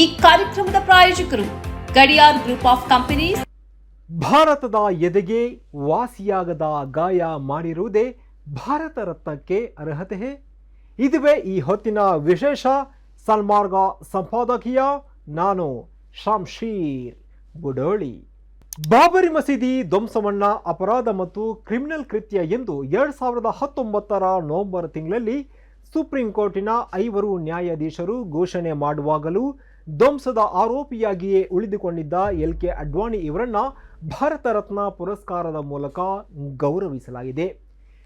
ಈ ಕಾರ್ಯಕ್ರಮದ ಪ್ರಾಯೋಜಕರು ಗಡಿಯಾರ್ ಗ್ರೂಪ್ ಆಫ್ ಕಂಪನೀಸ್. ಭಾರತದ ಎದೆಗೆ ವಾಸಿಯಾಗದ ಗಾಯ ಮಾಡಿರುವುದೇ ಭಾರತ ರತ್ನಕ್ಕೆ ಅರ್ಹತೆ. ಇದುವೇ ಈ ಹೊತ್ತಿನ ವಿಶೇಷ ಸನ್ಮಾರ್ಗ ಸಂಪಾದಕೀಯ ನಾನು ಶಮ್ಶೀರ್ ಗುಡೋಳಿ ಬಾಬರಿ ಮಸೀದಿ ಧ್ವಂಸವನ್ನ ಅಪರಾಧ ಮತ್ತು ಕ್ರಿಮಿನಲ್ ಕೃತ್ಯ ಎಂದು ಎರಡು ಸಾವಿರದ ಹತ್ತೊಂಬತ್ತರ ನವೆಂಬರ್ ತಿಂಗಳಲ್ಲಿ ಸುಪ್ರೀಂ ಕೋರ್ಟಿನ ಐವರು ನ್ಯಾಯಾಧೀಶರು ಘೋಷಣೆ ಮಾಡುವಾಗಲೂ ಧ್ವಂಸದ ಆರೋಪಿಯಾಗಿಯೇ ಉಳಿದುಕೊಂಡಿದ್ದ ಎಲ್ ಕೆ ಅಡ್ವಾಣಿ ಇವರನ್ನ ಭಾರತ ರತ್ನ ಪುರಸ್ಕಾರದ ಮೂಲಕ ಗೌರವಿಸಲಾಗಿದೆ.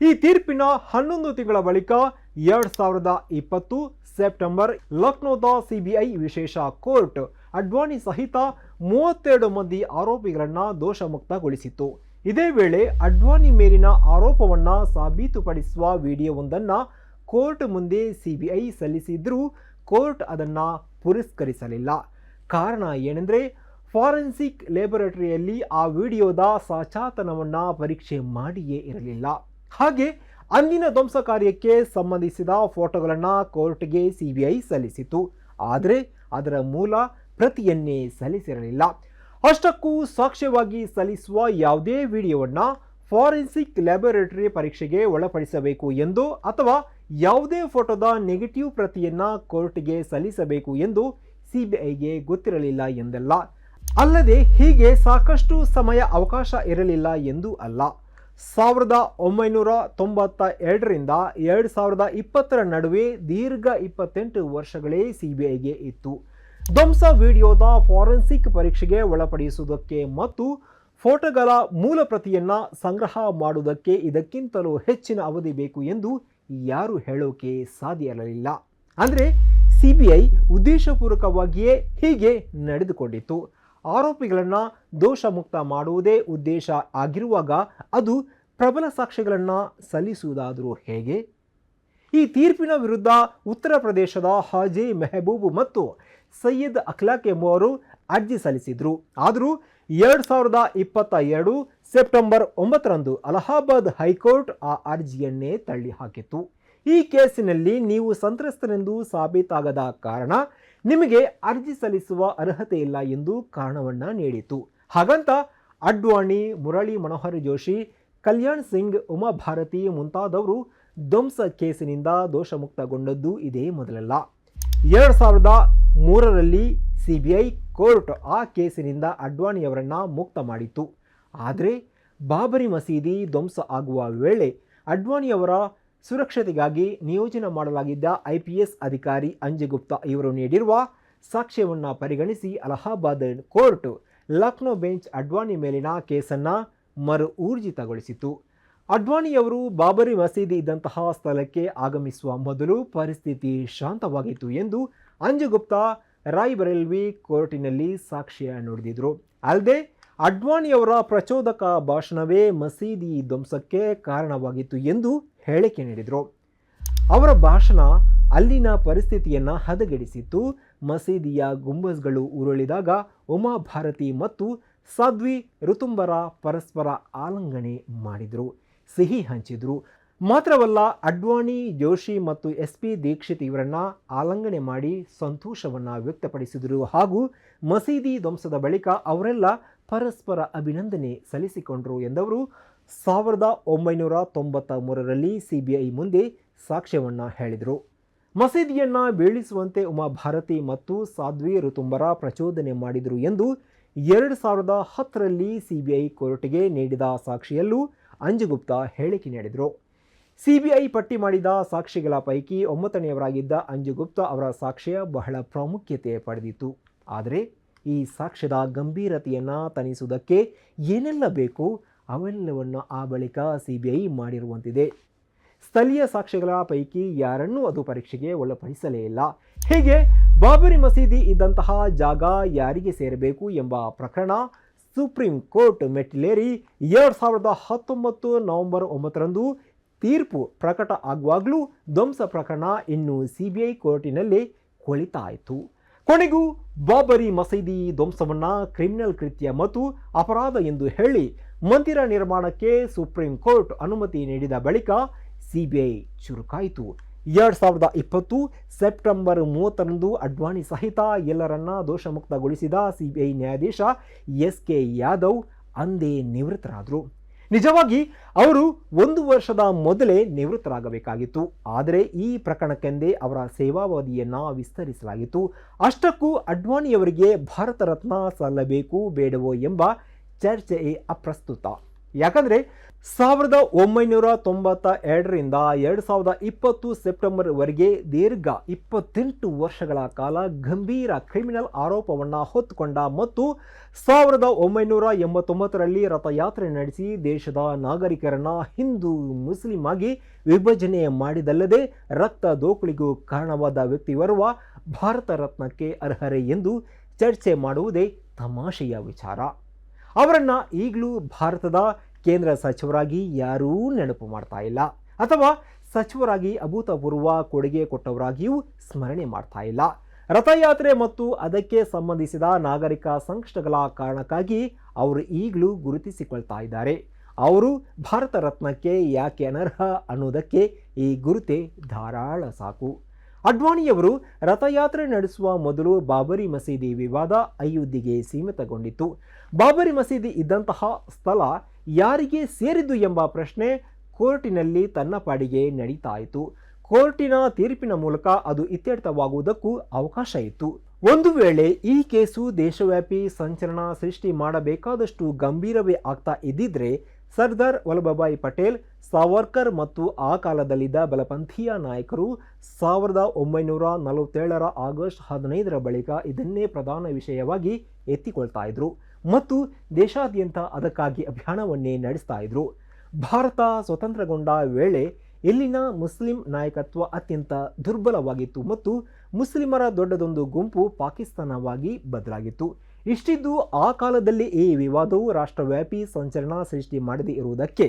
ಈ ತೀರ್ಪಿನ ಹನ್ನೊಂದು ತಿಂಗಳ ಬಳಿಕ ಎರಡ್ ಸಾವಿರದ ಇಪ್ಪತ್ತು ಸೆಪ್ಟೆಂಬರ್ ಲಕ್ನೋದ ಸಿಬಿಐ ವಿಶೇಷ ಕೋರ್ಟ್ ಅಡ್ವಾಣಿ ಸಹಿತ ಮೂವತ್ತೆರಡು ಮಂದಿ ಆರೋಪಿಗಳನ್ನ ದೋಷಮುಕ್ತಗೊಳಿಸಿತ್ತು. ಇದೇ ವೇಳೆ ಅಡ್ವಾಣಿ ಮೇಲಿನ ಆರೋಪವನ್ನ ಸಾಬೀತುಪಡಿಸುವ ವಿಡಿಯೋವೊಂದನ್ನು ಕೋರ್ಟ್ ಮುಂದೆ ಸಿಬಿಐ ಸಲ್ಲಿಸಿದ್ರೂ ಕೋರ್ಟ್ ಅದನ್ನು ಪುರಸ್ಕರಿಸಲಿಲ್ಲ. ಕಾರಣ ಏನೆಂದರೆ, ಫಾರೆನ್ಸಿಕ್ ಲ್ಯಾಬೊರೇಟರಿಯಲ್ಲಿ ಆ ವಿಡಿಯೋದ ಸಾಚಾತನವನ್ನು ಪರೀಕ್ಷೆ ಮಾಡಿಯೇ ಇರಲಿಲ್ಲ. ಹಾಗೆ, ಅಂದಿನ ಧ್ವಂಸ ಕಾರ್ಯಕ್ಕೆ ಸಂಬಂಧಿಸಿದ ಫೋಟೋಗಳನ್ನು ಕೋರ್ಟ್ಗೆ ಐ ಸಲ್ಲಿಸಿತು ಆದರೆ, ಅದರ ಮೂಲ ಪ್ರತಿಯನ್ನೇ ಸಲ್ಲಿಸಿರಲಿಲ್ಲ. ಅಷ್ಟಕ್ಕೂ ಸಾಕ್ಷ್ಯವಾಗಿ ಸಲ್ಲಿಸುವ ಯಾವುದೇ ವಿಡಿಯೋವನ್ನು ಫಾರೆನ್ಸಿಕ್ ಲ್ಯಾಬೊರೇಟರಿ ಪರೀಕ್ಷೆಗೆ ಒಳಪಡಿಸಬೇಕು ಎಂದು ಅಥವಾ ಯಾವುದೇ ಫೋಟೋದ ನೆಗೆಟಿವ್ ಪ್ರತಿಯನ್ನ ಕೋರ್ಟ್ಗೆ ಸಲ್ಲಿಸಬೇಕು ಎಂದು ಸಿಬಿಐಗೆ ಗೊತ್ತಿರಲಿಲ್ಲ ಎಂದಲ್ಲ. ಅಲ್ಲದೆ ಹೀಗೆ ಸಾಕಷ್ಟು ಸಮಯ ಅವಕಾಶ ಇರಲಿಲ್ಲ ಎಂದು ಅಲ್ಲ. ಸಾವಿರದ ಒಂಬೈನೂರ ತೊಂಬತ್ತ ಎರಡರಿಂದ ಎರಡು ಸಾವಿರದ ಇಪ್ಪತ್ತರ ನಡುವೆ ದೀರ್ಘ ಇಪ್ಪತ್ತೆಂಟು ವರ್ಷಗಳೇ ಸಿಬಿಐಗೆ ಇತ್ತು. ಧ್ವಂಸ ವಿಡಿಯೋದ ಫಾರೆನ್ಸಿಕ್ ಪರೀಕ್ಷೆಗೆ ಒಳಪಡಿಸುವುದಕ್ಕೆ ಮತ್ತು ಫೋಟೋಗಳ ಮೂಲ ಪ್ರತಿಯನ್ನು ಸಂಗ್ರಹ ಮಾಡುವುದಕ್ಕೆ ಇದಕ್ಕಿಂತಲೂ ಹೆಚ್ಚಿನ ಅವಧಿ ಬೇಕು ಎಂದು ಯಾರು ಹೇಳೋಕೆ ಸಾಧ್ಯ ಇರಲಿಲ್ಲ. ಅಂದರೆ ಸಿ ಬಿ ಐ ಉದ್ದೇಶಪೂರ್ವಕವಾಗಿಯೇ ಹೀಗೆ ನಡೆದುಕೊಂಡಿತ್ತು. ಆರೋಪಿಗಳನ್ನು ದೋಷಮುಕ್ತ ಮಾಡುವುದೇ ಉದ್ದೇಶ ಆಗಿರುವಾಗ ಅದು ಪ್ರಬಲ ಸಾಕ್ಷ್ಯಗಳನ್ನು ಸಲ್ಲಿಸುವುದಾದರೂ ಹೇಗೆ? ಈ ತೀರ್ಪಿನ ವಿರುದ್ಧ ಉತ್ತರ ಪ್ರದೇಶದ ಹಾಜಿ ಮೆಹಬೂಬ್ ಮತ್ತು ಸೈಯದ್ ಅಖ್ಲಾಕ್ ಎಂಬುವರು ಅರ್ಜಿ ಸಲ್ಲಿಸಿದರು. ಆದರೂ ಎರಡು ಸಾವಿರದ ಇಪ್ಪತ್ತ ಎರಡು ಸೆಪ್ಟೆಂಬರ್ ಒಂಬತ್ತರಂದು ಅಲಹಾಬಾದ್ ಹೈಕೋರ್ಟ್ ಆ ಅರ್ಜಿಯನ್ನೇ ತಳ್ಳಿ ಹಾಕಿತ್ತು ಈ ಕೇಸಿನಲ್ಲಿ ನೀವು ಸಂತ್ರಸ್ತರೆಂದು ಸಾಬೀತಾಗದ ಕಾರಣ ನಿಮಗೆ ಅರ್ಜಿ ಸಲ್ಲಿಸುವ ಅರ್ಹತೆ ಇಲ್ಲ ಎಂದು ಕಾರಣವನ್ನು ನೀಡಿತು ಹಾಗಂತ ಅಡ್ವಾಣಿ, ಮುರಳಿ ಮನೋಹರ್ ಜೋಶಿ, ಕಲ್ಯಾಣ್ ಸಿಂಗ್, ಉಮಾ ಭಾರತಿ ಮುಂತಾದವರು ಧ್ವಂಸ ಕೇಸಿನಿಂದ ದೋಷಮುಕ್ತಗೊಂಡದ್ದು ಇದೇ ಮೊದಲಲ್ಲ. ಎರಡು ಸಾವಿರದ ಮೂರರಲ್ಲಿ ಸಿಬಿಐ ಕೋರ್ಟ್ ಆ ಕೇಸಿನಿಂದ ಅಡ್ವಾಣಿಯವರನ್ನ ಮುಕ್ತ ಮಾಡಿತ್ತು. ಆದರೆ ಬಾಬರಿ ಮಸೀದಿ ಧ್ವಂಸ ಆಗುವ ವೇಳೆ ಅಡ್ವಾಣಿಯವರ ಸುರಕ್ಷತೆಗಾಗಿ ನಿಯೋಜನೆ ಮಾಡಲಾಗಿದ್ದ ಐ ಪಿ ಎಸ್ ಅಧಿಕಾರಿ ಅಂಜು ಗುಪ್ತಾ ಇವರು ನೀಡಿರುವ ಸಾಕ್ಷ್ಯವನ್ನು ಪರಿಗಣಿಸಿ ಅಲಹಾಬಾದ್ ಕೋರ್ಟ್ ಲಕ್ನೋ ಬೆಂಚ್ ಅಡ್ವಾಣಿ ಮೇಲಿನ ಕೇಸನ್ನು ಮರು ಊರ್ಜಿತಗೊಳಿಸಿತು ಅಡ್ವಾಣಿಯವರು ಬಾಬರಿ ಮಸೀದಿ ಇದ್ದಂತಹ ಸ್ಥಳಕ್ಕೆ ಆಗಮಿಸುವ ಮೊದಲು ಪರಿಸ್ಥಿತಿ ಶಾಂತವಾಗಿತ್ತು ಎಂದು ಅಂಜುಗುಪ್ತಾ ಗುಪ್ತಾ ರಾಯ್ಬರೇಲ್ವಿ ಕೋರ್ಟಿನಲ್ಲಿ ಸಾಕ್ಷ್ಯ ನುಡಿದಿದ್ರು. ಅಲ್ಲದೆ ಅಡ್ವಾಣಿಯವರ ಪ್ರಚೋದಕ ಭಾಷಣವೇ ಮಸೀದಿ ಧ್ವಂಸಕ್ಕೆ ಕಾರಣವಾಗಿತ್ತು ಎಂದು ಹೇಳಿಕೆ ನೀಡಿದರು. ಅವರ ಭಾಷಣ ಅಲ್ಲಿನ ಪರಿಸ್ಥಿತಿಯನ್ನು ಹದಗೆಡಿಸಿತ್ತು. ಮಸೀದಿಯ ಗುಂಬಸ್ಗಳು ಉರುಳಿದಾಗ ಉಮಾ ಭಾರತಿ ಮತ್ತು ಸಾಧ್ವಿ ಋತುಂಬರ ಪರಸ್ಪರ ಆಲಂಗನೆ ಮಾಡಿದರು. ಸಿಹಿ ಹಂಚಿದರು. ಮಾತ್ರವಲ್ಲ, ಅಡ್ವಾಣಿ, ಜೋಶಿ ಮತ್ತು ಎಸ್ ಪಿ ದೀಕ್ಷಿತ್ ಇವರನ್ನ ಆಲಂಗನೆ ಮಾಡಿ ಸಂತೋಷವನ್ನು ವ್ಯಕ್ತಪಡಿಸಿದರು ಹಾಗೂ ಮಸೀದಿ ಧ್ವಂಸದ ಬಳಿಕ ಅವರೆಲ್ಲ ಪರಸ್ಪರ ಅಭಿನಂದನೆ ಸಲ್ಲಿಸಿಕೊಂಡರು ಎಂದವರು ಸಾವಿರದ ಒಂಬೈನೂರ ತೊಂಬತ್ತ ಮೂರರಲ್ಲಿ ಸಿಬಿಐ ಮುಂದೆ ಸಾಕ್ಷ್ಯವನ್ನು ಹೇಳಿದರು. ಮಸೀದಿಯನ್ನು ಬೀಳಿಸುವಂತೆ ಉಮಾ ಭಾರತಿ ಮತ್ತು ಸಾಧ್ವಿ ಋತುಂಬರ ಪ್ರಚೋದನೆ ಮಾಡಿದರು ಎಂದು ಎರಡು ಸಾವಿರದ ಹತ್ತರಲ್ಲಿ ಸಿಬಿಐ ಕೋರ್ಟ್ಗೆ ನೀಡಿದ ಸಾಕ್ಷಿಯಲ್ಲೂ ಅಂಜುಗುಪ್ತಾ ಹೇಳಿಕೆ ನೀಡಿದರು. ಸಿಬಿಐ ಪಟ್ಟಿ ಮಾಡಿದ ಸಾಕ್ಷಿಗಳ ಪೈಕಿ ಒಂಬತ್ತನೆಯವರಾಗಿದ್ದ ಅಂಜುಗುಪ್ತಾ ಅವರ ಸಾಕ್ಷ್ಯ ಬಹಳ ಪ್ರಾಮುಖ್ಯತೆ ಪಡೆದಿತ್ತು. ಆದರೆ ಈ ಸಾಕ್ಷ್ಯದ ಗಂಭೀರತೆಯನ್ನು ತನಿಸುವುದಕ್ಕೆ ಏನೆಲ್ಲ ಬೇಕು ಅವೆಲ್ಲವನ್ನು ಆ ಬಳಿಕ ಸಿಬಿಐ ಮಾಡಿರುವಂತಿದೆ. ಸ್ಥಳೀಯ ಸಾಕ್ಷ್ಯಗಳ ಪೈಕಿ ಯಾರನ್ನೂ ಅದು ಪರೀಕ್ಷೆಗೆ ಒಳಪಡಿಸಲೇ ಇಲ್ಲ. ಹೀಗೆ? ಬಾಬರಿ ಮಸೀದಿ ಇದ್ದಂತಹ ಜಾಗ ಯಾರಿಗೆ ಸೇರಬೇಕು ಎಂಬ ಪ್ರಕರಣ ಸುಪ್ರೀಂ ಕೋರ್ಟ್ ಮೆಟ್ಟಿಲೇರಿ ಎರಡು ಸಾವಿರದ ಹತ್ತೊಂಬತ್ತು ನವೆಂಬರ್ ಒಂಬತ್ತರಂದು ತೀರ್ಪು ಪ್ರಕಟ ಆಗುವಾಗಲೂ ಧ್ವಂಸ ಪ್ರಕರಣ ಇನ್ನು ಸಿಬಿಐ ಕೋರ್ಟಿನಲ್ಲಿ ಕೊಳಿತಾಯಿತು. ಕೊನೆಗೂ ಬಾಬರಿ ಮಸೀದಿ ಧ್ವಂಸವನ್ನ ಕ್ರಿಮಿನಲ್ ಕೃತ್ಯ ಮತ್ತು ಅಪರಾಧ ಎಂದು ಹೇಳಿ ಮಂದಿರ ನಿರ್ಮಾಣಕ್ಕೆ ಸುಪ್ರೀಂ ಕೋರ್ಟ್ ಅನುಮತಿ ನೀಡಿದ ಬಳಿಕ ಸಿಬಿಐ ಚುರುಕಾಯಿತು. ಎರಡು ಸಾವಿರದ ಇಪ್ಪತ್ತು ಸೆಪ್ಟೆಂಬರ್ ಮೂವತ್ತರಂದು ಅಡ್ವಾಣಿ ಸಹಿತ ಎಲ್ಲರನ್ನ ದೋಷಮುಕ್ತಗೊಳಿಸಿದ ಸಿಬಿಐ ನ್ಯಾಯಾಧೀಶ ಎಸ್ ಕೆ ಯಾದವ್ ಅಂದೇ ನಿವೃತ್ತರಾದರು. ನಿಜವಾಗಿ ಅವರು ಒಂದು ವರ್ಷದ ಮೊದಲೇ ನಿವೃತ್ತರಾಗಬೇಕಾಗಿತ್ತು. ಆದರೆ ಈ ಪ್ರಕರಣಕ್ಕೆಂದೇ ಅವರ ಸೇವಾವಧಿಯನ್ನು ವಿಸ್ತರಿಸಲಾಗಿತ್ತು. ಅಷ್ಟಕ್ಕೂ ಅಡ್ವಾಣಿಯವರಿಗೆ ಭಾರತ ರತ್ನ ಸಲ್ಲಬೇಕು ಬೇಡವೋ ಎಂಬ ಚರ್ಚೆ ಅಪ್ರಸ್ತುತ. ಯಾಕಂದರೆ ಸಾವಿರದ ಒಂಬೈನೂರ ತೊಂಬತ್ತ ಎರಡರಿಂದ ಎರಡು ಸಾವಿರದ ಇಪ್ಪತ್ತು ಸೆಪ್ಟೆಂಬರ್ವರೆಗೆ ದೀರ್ಘ ಇಪ್ಪತ್ತೆಂಟು ವರ್ಷಗಳ ಕಾಲ ಗಂಭೀರ ಕ್ರಿಮಿನಲ್ ಆರೋಪವನ್ನು ಹೊತ್ತುಕೊಂಡ ಮತ್ತು ಸಾವಿರದ ಒಂಬೈನೂರ ಎಂಬತ್ತೊಂಬತ್ತರಲ್ಲಿ ರಥಯಾತ್ರೆ ನಡೆಸಿ ದೇಶದ ನಾಗರಿಕರನ್ನು ಹಿಂದೂ ಮುಸ್ಲಿಂ ಆಗಿ ವಿಭಜನೆ ಮಾಡಿದಲ್ಲದೆ ರಕ್ತ ದೋಕುಳಿಗೂ ಕಾರಣವಾದ ವ್ಯಕ್ತಿಯೋರ್ವ ಭಾರತ ರತ್ನಕ್ಕೆ ಅರ್ಹರೇ ಎಂದು ಚರ್ಚೆ ಮಾಡುವುದೇ ತಮಾಷೆಯ ವಿಚಾರ. ಅವರನ್ನು ಈಗಲೂ ಭಾರತದ ಕೇಂದ್ರ ಸಚಿವರಾಗಿ ಯಾರೂ ನೆನಪು ಮಾಡ್ತಾ ಇಲ್ಲ. ಅಥವಾ ಸಚಿವರಾಗಿ ಅಭೂತಪೂರ್ವ ಕೊಡುಗೆ ಕೊಟ್ಟವರಾಗಿಯೂ ಸ್ಮರಣೆ ಮಾಡ್ತಾ ಇಲ್ಲ. ರಥಯಾತ್ರೆ ಮತ್ತು ಅದಕ್ಕೆ ಸಂಬಂಧಿಸಿದ ನಾಗರಿಕ ಸಂಕಷ್ಟಗಳ ಕಾರಣಕ್ಕಾಗಿ ಅವರು ಈಗಲೂ ಗುರುತಿಸಿಕೊಳ್ತಾ ಇದ್ದಾರೆ. ಅವರು ಭಾರತ ರತ್ನಕ್ಕೆ ಯಾಕೆ ಅನರ್ಹ ಅನ್ನೋದಕ್ಕೆ ಈ ಗುರುತೆ ಧಾರಾಳ ಸಾಕು. ಅಡ್ವಾಣಿಯವರು ರಥಯಾತ್ರೆ ನಡೆಸುವ ಮೊದಲು ಬಾಬರಿ ಮಸೀದಿ ವಿವಾದ ಅಯೋಧ್ಯೆಗೆ ಸೀಮಿತಗೊಂಡಿತ್ತು. ಬಾಬರಿ ಮಸೀದಿ ಇದ್ದಂತಹ ಸ್ಥಳ ಯಾರಿಗೆ ಸೇರಿದ್ದು ಎಂಬ ಪ್ರಶ್ನೆ ಕೋರ್ಟಿನಲ್ಲಿ ತನ್ನ ಪಾಡಿಗೆ ನಡೀತಾ ಇತ್ತು ಕೋರ್ಟಿನ ತೀರ್ಪಿನ ಮೂಲಕ ಅದು ಇತ್ಯರ್ಥವಾಗುವುದಕ್ಕೂ ಅವಕಾಶ ಇತ್ತು. ಒಂದು ವೇಳೆ ಈ ಕೇಸು ದೇಶವ್ಯಾಪಿ ಸಂಚಲನ ಸೃಷ್ಟಿ ಮಾಡಬೇಕಾದಷ್ಟು ಗಂಭೀರವೇ ಆಗ್ತಾ ಇದ್ದಿದ್ರೆ ಸರ್ದಾರ್ ವಲ್ಲಭಭಾಯಿ ಪಟೇಲ್, ಸಾವರ್ಕರ್ ಮತ್ತು ಆ ಕಾಲದಲ್ಲಿದ್ದ ಬಲಪಂಥೀಯ ನಾಯಕರು ಸಾವಿರದ ಒಂಬೈನೂರ ನಲವತ್ತೇಳರ ಆಗಸ್ಟ್ ಹದಿನೈದರ ಬಳಿಕ ಇದನ್ನೇ ಪ್ರಧಾನ ವಿಷಯವಾಗಿ ಎತ್ತಿಕೊಳ್ತಾ ಇದ್ರು. ಮತ್ತು ದೇಶಾದ್ಯಂತ ಅದಕ್ಕಾಗಿ ಅಭಿಯಾನವನ್ನೇ ನಡೆಸ್ತಾ ಇದ್ರು. ಭಾರತ ಸ್ವತಂತ್ರಗೊಂಡ ವೇಳೆ ಇಲ್ಲಿನ ಮುಸ್ಲಿಂ ನಾಯಕತ್ವ ಅತ್ಯಂತ ದುರ್ಬಲವಾಗಿತ್ತು ಮತ್ತು ಮುಸ್ಲಿಮರ ದೊಡ್ಡದೊಂದು ಗುಂಪು ಪಾಕಿಸ್ತಾನವಾಗಿ ಬದಲಾಗಿತ್ತು. ಇಷ್ಟಿದ್ದು ಆ ಕಾಲದಲ್ಲಿ ಈ ವಿವಾದವು ರಾಷ್ಟ್ರವ್ಯಾಪಿ ಸಂಚಲನ ಸೃಷ್ಟಿ ಮಾಡದೇ ಇರುವುದಕ್ಕೆ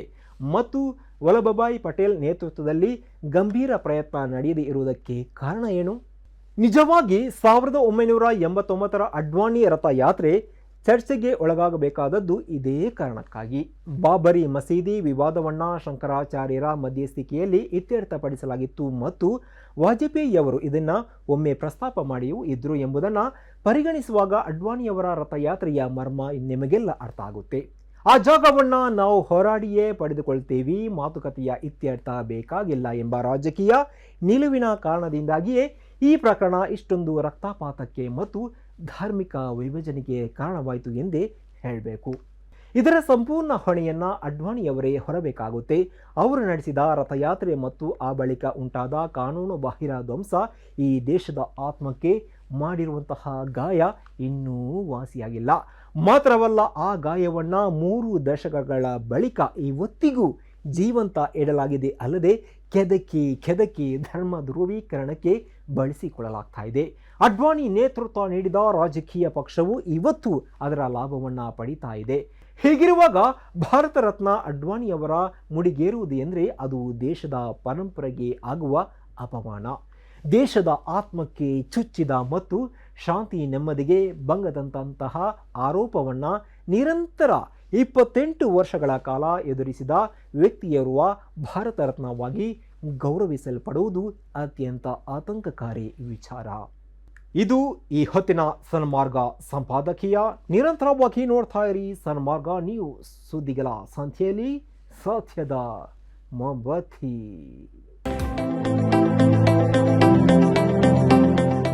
ಮತ್ತು ವಲ್ಲಭಭಾಯಿ ಪಟೇಲ್ ನೇತೃತ್ವದಲ್ಲಿ ಗಂಭೀರ ಪ್ರಯತ್ನ ನಡೆಯದೇ ಇರುವುದಕ್ಕೆ ಕಾರಣ ಏನು? ನಿಜವಾಗಿ ಸಾವಿರದ ಒಂಬೈನೂರ ಎಂಬತ್ತೊಂಬತ್ತರ ಅಡ್ವಾಣಿ ರಥಯಾತ್ರೆ ಚರ್ಚೆಗೆ ಒಳಗಾಗಬೇಕಾದದ್ದು ಇದೇ ಕಾರಣಕ್ಕಾಗಿ. ಬಾಬರಿ ಮಸೀದಿ ವಿವಾದವನ್ನ ಶಂಕರಾಚಾರ್ಯರ ಮಧ್ಯಸ್ಥಿಕೆಯಲ್ಲಿ ಇತ್ಯರ್ಥಪಡಿಸಲಾಗಿತ್ತು ಮತ್ತು ವಾಜಪೇಯಿಯವರು ಇದನ್ನು ಒಮ್ಮೆ ಪ್ರಸ್ತಾಪ ಮಾಡಿಯೂ ಇದ್ರು ಎಂಬುದನ್ನು ಪರಿಗಣಿಸುವಾಗ ಅಡ್ವಾಣಿಯವರ ರಥಯಾತ್ರೆಯ ಮರ್ಮ ನಿಮಗೆಲ್ಲ ಅರ್ಥ ಆಗುತ್ತೆ. ಆ ಜಾಗವನ್ನು ನಾವು ಹೋರಾಡಿಯೇ ಪಡೆದುಕೊಳ್ತೇವೆ, ಮಾತುಕತೆಯ ಇತ್ಯರ್ಥ ಬೇಕಾಗಿಲ್ಲ ಎಂಬ ರಾಜಕೀಯ ನಿಲುವಿನ ಕಾರಣದಿಂದಾಗಿಯೇ ಈ ಪ್ರಕರಣ ಇಷ್ಟೊಂದು ರಕ್ತಪಾತಕ್ಕೆ ಮತ್ತು ಧಾರ್ಮಿಕ ವಿಭಜನೆಗೆ ಕಾರಣವಾಯಿತು ಎಂದೇ ಹೇಳಬೇಕು. ಇದರ ಸಂಪೂರ್ಣ ಹೊಣೆಯನ್ನು ಅಡ್ವಾಣಿಯವರೇ ಹೊರಬೇಕಾಗುತ್ತೆ. ಅವರು ನಡೆಸಿದ ರಥಯಾತ್ರೆ ಮತ್ತು ಆ ಬಳಿಕ ಉಂಟಾದ ಕಾನೂನು ಬಾಹಿರ ಧ್ವಂಸ ಈ ದೇಶದ ಆತ್ಮಕ್ಕೆ ಮಾಡಿರುವಂತಹ ಗಾಯ ಇನ್ನೂ ವಾಸಿಯಾಗಿಲ್ಲ. ಮಾತ್ರವಲ್ಲ ಆ ಗಾಯವನ್ನು ಮೂರು ದಶಕಗಳ ಬಳಿಕ ಇವತ್ತಿಗೂ ಜೀವಂತ ಇಡಲಾಗಿದೆ ಅಲ್ಲದೆ ಕೆದಕಿ ಕೆದಕಿ ಧರ್ಮ ಧ್ರುವೀಕರಣಕ್ಕೆ ಬಳಸಿಕೊಳ್ಳಲಾಗ್ತಾ ಇದೆ. ಅಡ್ವಾಣಿ ನೇತೃತ್ವ ನೀಡಿದ ರಾಜಕೀಯ ಪಕ್ಷವು ಇವತ್ತು ಅದರ ಲಾಭವನ್ನು ಪಡಿತಾ ಇದೆ. ಹೀಗಿರುವಾಗ ಭಾರತ ರತ್ನ ಅಡ್ವಾಣಿಯವರ ಮುಡಿಗೇರುವುದು ಎಂದರೆ ಅದು ದೇಶದ ಪರಂಪರೆಗೆ ಆಗುವ ಅಪಮಾನ. ದೇಶದ ಆತ್ಮಕ್ಕೆ ಚುಚ್ಚಿದ ಮತ್ತು ಶಾಂತಿ ನೆಮ್ಮದಿಗೆ ಭಂಗದಂತಹ ಆರೋಪವನ್ನು ನಿರಂತರ ಇಪ್ಪತ್ತೆಂಟು ವರ್ಷಗಳ ಕಾಲ ಎದುರಿಸಿದ ವ್ಯಕ್ತಿಯರುವ ಭಾರತ ರತ್ನವಾಗಿ ಗೌರವಿಸಲ್ಪಡುವುದು ಅತ್ಯಂತ ಆತಂಕಕಾರಿ ವಿಚಾರ. ಇದು ಈ ಹೊತ್ತಿನ ಸನ್ಮಾರ್ಗ ಸಂಪಾದಕೀಯ ನಿರಂತರವಾಗಿ ನೋಡ್ತಾ ಇರಿ. ಸನ್ಮಾರ್ಗ ನ್ಯೂಸ್ ಸುದ್ದಿಗಳ ಸಂಖ್ಯೆಯಲ್ಲಿ ಸತ್ಯದ ಮೊಂಬತ್ತಿ.